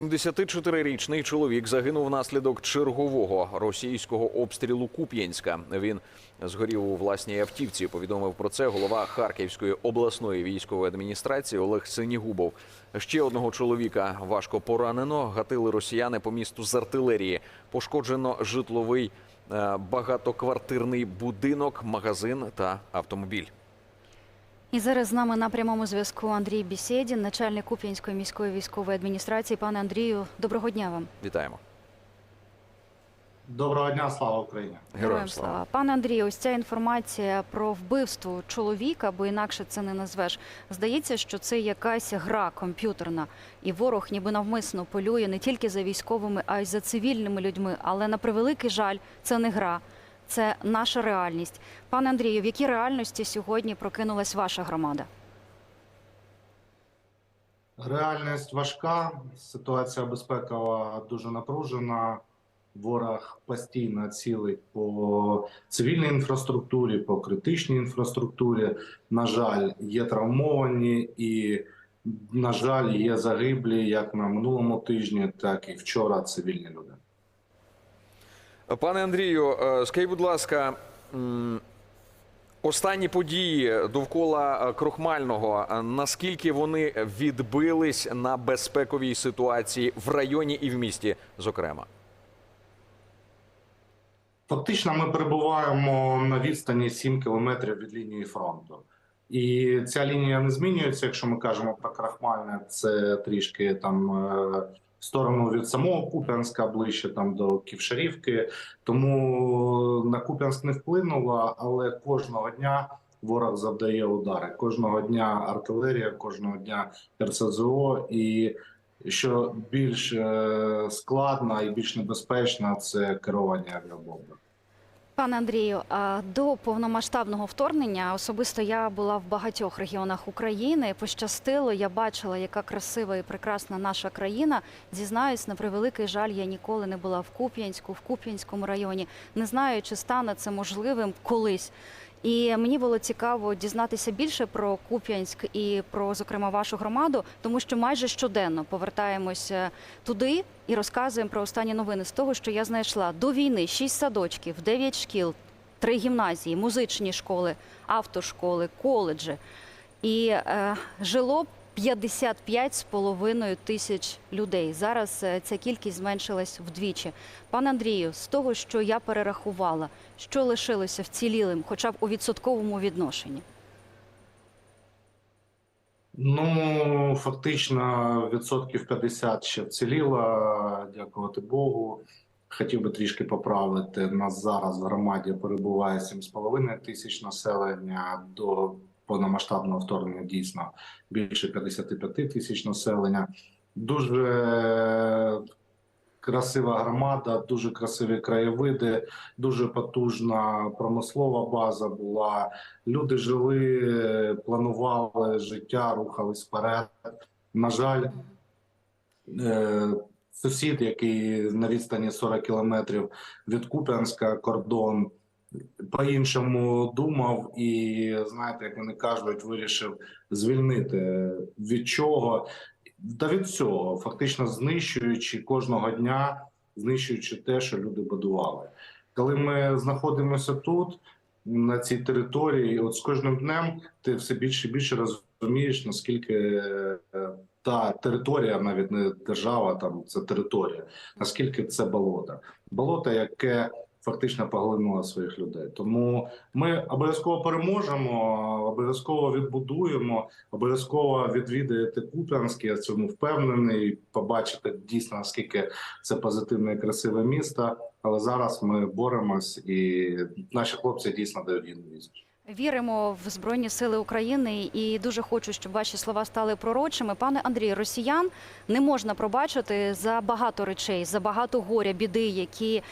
74-річний чоловік загинув внаслідок чергового російського обстрілу Куп'янська. Він згорів у власній автівці. Повідомив про це голова Харківської обласної військової адміністрації Олег Синігубов. Ще одного чоловіка важко поранено. Гатили росіяни по місту з артилерії. Пошкоджено житловий е, багатоквартирний будинок, магазин та автомобіль. І зараз з нами на прямому зв'язку Андрій Бісєдін, начальник Куп'янської міської військової адміністрації. Пане Андрію, доброго дня вам. Вітаємо. Доброго дня, слава Україні! Героям слава. Пане Андрію, ось ця інформація про вбивство чоловіка, бо інакше це не назвеш. Здається, що це якась гра комп'ютерна, і ворог ніби навмисно полює не тільки за військовими, а й за цивільними людьми. Але на превеликий жаль, це не гра, це наша реальність. Пане Андрію, в якій реальності сьогодні прокинулась ваша громада? Реальність важка, ситуація безпекова дуже напружена. Ворог постійно цілить по цивільній інфраструктурі, по критичній інфраструктурі. На жаль, є травмовані і, на жаль, є загиблі як на минулому тижні, так і вчора цивільні люди. Пане Андрію, е, скажіть, будь ласка, останні події довкола е, Крохмального, е, наскільки вони відбились на безпековій ситуації в районі і в місті, зокрема? Фактично, ми перебуваємо на відстані 7 кілометрів від лінії фронту. І ця лінія не змінюється. Якщо ми кажемо про Крахмальне, це трішки там сторону від самого Куп'янська, ближче там до Ківшарівки. Тому на Куп'янськ не вплинуло, але кожного дня ворог завдає удари. Кожного дня артилерія, кожного дня РСЗО. І що більш е, складно і більш небезпечно, це керування авіабомбами. Пане Андрію, до повномасштабного вторгнення особисто я була в багатьох регіонах України. Пощастило, я бачила, яка красива і прекрасна наша країна. Зізнаюсь, на превеликий жаль, я ніколи не була в Куп'янську, в Куп'янському районі. Не знаю, чи стане це можливим колись. І мені було цікаво дізнатися більше про Куп'янськ і про, зокрема, вашу громаду, тому що майже щоденно повертаємося туди і розказуємо про останні новини з того, що я знайшла до війни шість садочків, дев'ять шкіл, три гімназії, музичні школи, автошколи, коледжі. І е, жило 55 з половиною тисяч людей. Зараз е, ця кількість зменшилась вдвічі. Пане Андрію, з того, що я перерахувала, що лишилося вцілілим, хоча б у відсотковому відношенні? Ну, фактично, відсотків 50 ще вціліло, дякувати Богу. Хотів би трішки поправити. Нас зараз в громаді перебуває 7,5 тисяч населення. До повномасштабного вторгнення дійсно більше 55 тисяч населення. Дуже красива громада, дуже красиві краєвиди, дуже потужна промислова база була. Люди жили, планували життя, рухались вперед. На жаль, е, сусід, який на відстані 40 кілометрів від Куп'янська кордон, по-іншому думав, і знаєте, як вони кажуть, вирішив звільнити від чого. Та від всього, фактично знищуючи кожного дня, знищуючи те, що люди будували. Коли ми знаходимося тут, на цій території, от з кожним днем ти все більше і більше розумієш, наскільки е, та територія, навіть не держава, там це територія, наскільки це болото. Болото, яке фактично поглинуло своїх людей. Тому ми обов'язково переможемо, обов'язково відбудуємо, обов'язково відвідаєте Куп'янськ, я цьому впевнений. Побачите дійсно наскільки це позитивне і красиве місто. Але зараз ми боремось, і наші хлопці дійсно дають відсіч. Віримо в Збройні Сили України і дуже хочу, щоб ваші слова стали пророчими. Пане Андрій, росіян не можна пробачити за багато речей, за багато горя, біди, які.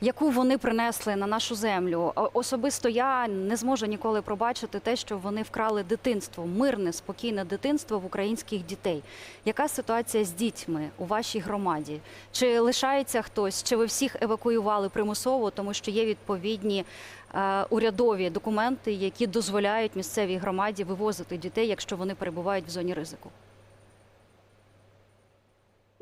Яку вони принесли на нашу землю? Особисто я не зможу ніколи пробачити те, що вони вкрали дитинство, мирне, спокійне дитинство в українських дітей. Яка ситуація з дітьми у вашій громаді? Чи лишається хтось? Чи ви всіх евакуювали примусово, тому що є відповідні е, урядові документи, які дозволяють місцевій громаді вивозити дітей, якщо вони перебувають в зоні ризику?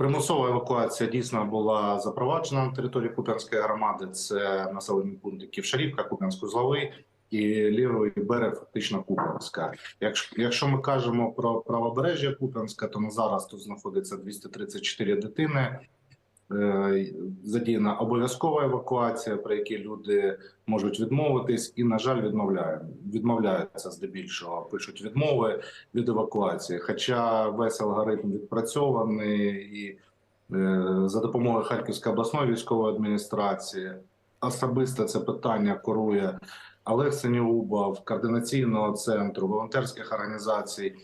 Примусова евакуація дійсно була запроваджена на території Куп'янської громади. Це населені пункти Ківшарівка, Куп'янськ-Узловий і лівий берег, фактично Куп'янська. Якщо, якщо ми кажемо про правобережжя Куп'янська, то на зараз тут знаходиться 234 дитини. Задіяна обов'язкова евакуація, при якій люди можуть відмовитись, і на жаль, відмовляють. Відмовляються здебільшого, пишуть відмови від евакуації. Хоча весь алгоритм відпрацьований і е, за допомогою Харківської обласної військової адміністрації особисто це питання курує Олег Синьоубов, координаційного центру, волонтерських організацій.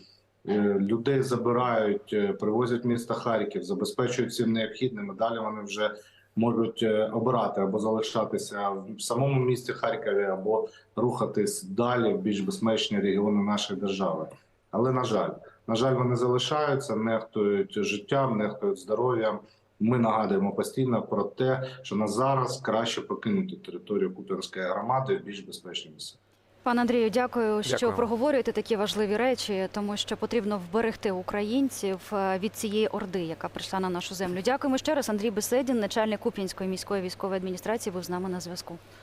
Е, Людей забирають, е, привозять в місто Харків, забезпечують всім необхідним. Далі вони вже можуть е, обирати або залишатися в самому місті Харкові, або рухатись далі в більш безпечні регіони нашої держави. Але на жаль, на жаль, вони залишаються, нехтують життям, нехтують здоров'ям. Ми нагадуємо постійно про те, що на зараз краще покинути територію Куп'янської громади в більш безпечні місця. Пане Андрію, дякую, що Дякую. проговорюєте такі важливі речі, тому що потрібно вберегти українців е, від цієї орди, яка прийшла на нашу землю. Дякуємо ще раз. Андрій Беседін, начальник Куп'янської міської військової адміністрації, був з нами на зв'язку.